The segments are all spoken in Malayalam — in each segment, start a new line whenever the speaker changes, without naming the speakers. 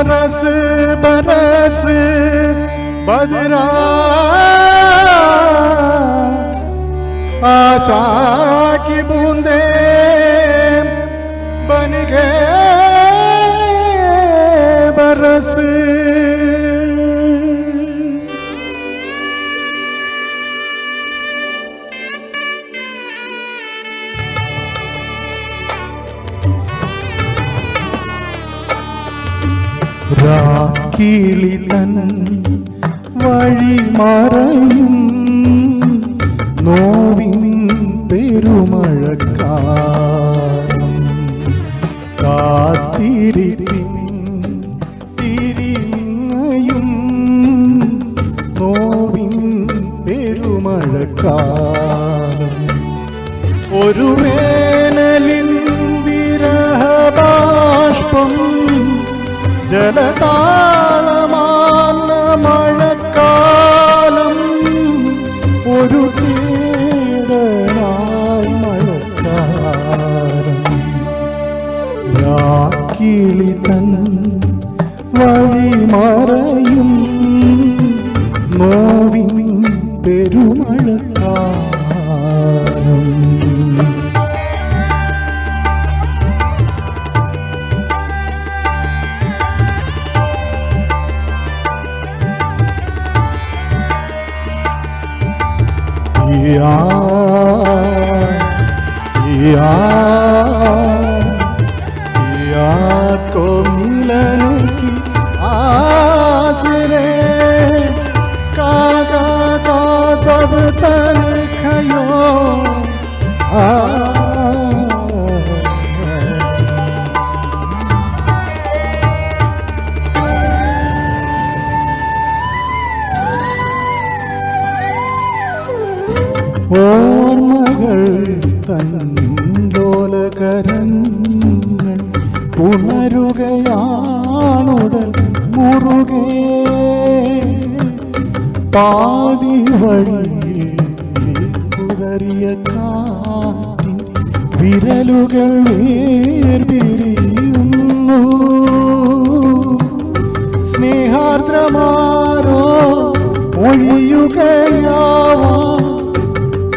बरस बरस बदरा आशा की बूंदे बन गए बरस രാക്കിളി തൻ വഴി മറയും. നോവിൻ പെരുമഴക്കാലം ജലതാളമാർന്ന മഴക്കാലം ഒരു കീടനായി മഴക്കാലം. രാക്കിളി തൻ വഴി മറയും Yeah, yeah, yeah. ഓർമ്മകൾ തന്നോലകരങ്ങൾ ഉണരുകയാണുടൽ മുറുകെ. പാതി വഴിയിൽ കുതറിയ കാറ്റിൻ വിരലുകൾ വേർപിരിയുന്നു. സ്നേഹാർദ്രമാരോ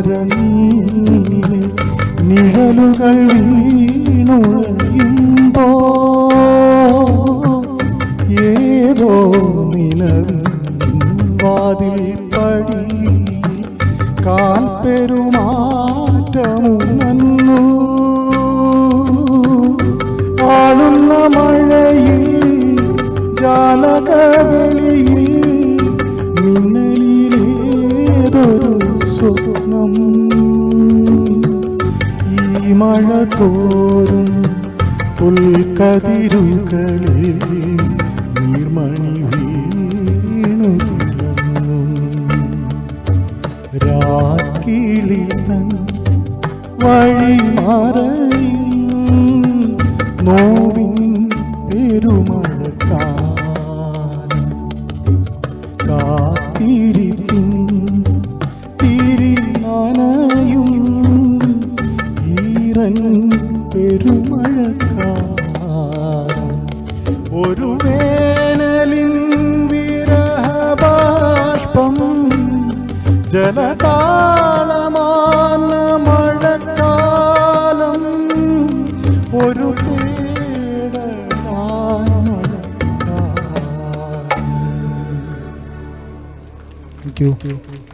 താഴ്വര നീലെ നിഴലുകൾ ഏതോ നിലവിൽ വാതിൽ പടി കാൽ മഴ തോറും പുൽക്കതിരുകളിൽ നീർമണി വീണു രാക്കിളി തൻ വഴി മറയും നോവിൻ പെരുമഴക്കാലം ഈറൻ പെരുമഴക്കാലം. ഒരു വേനലിൻ വിരഹബാഷ്പം. ജലതാളമാന മഴക്കാലം. ഒരു താങ്ക് യു.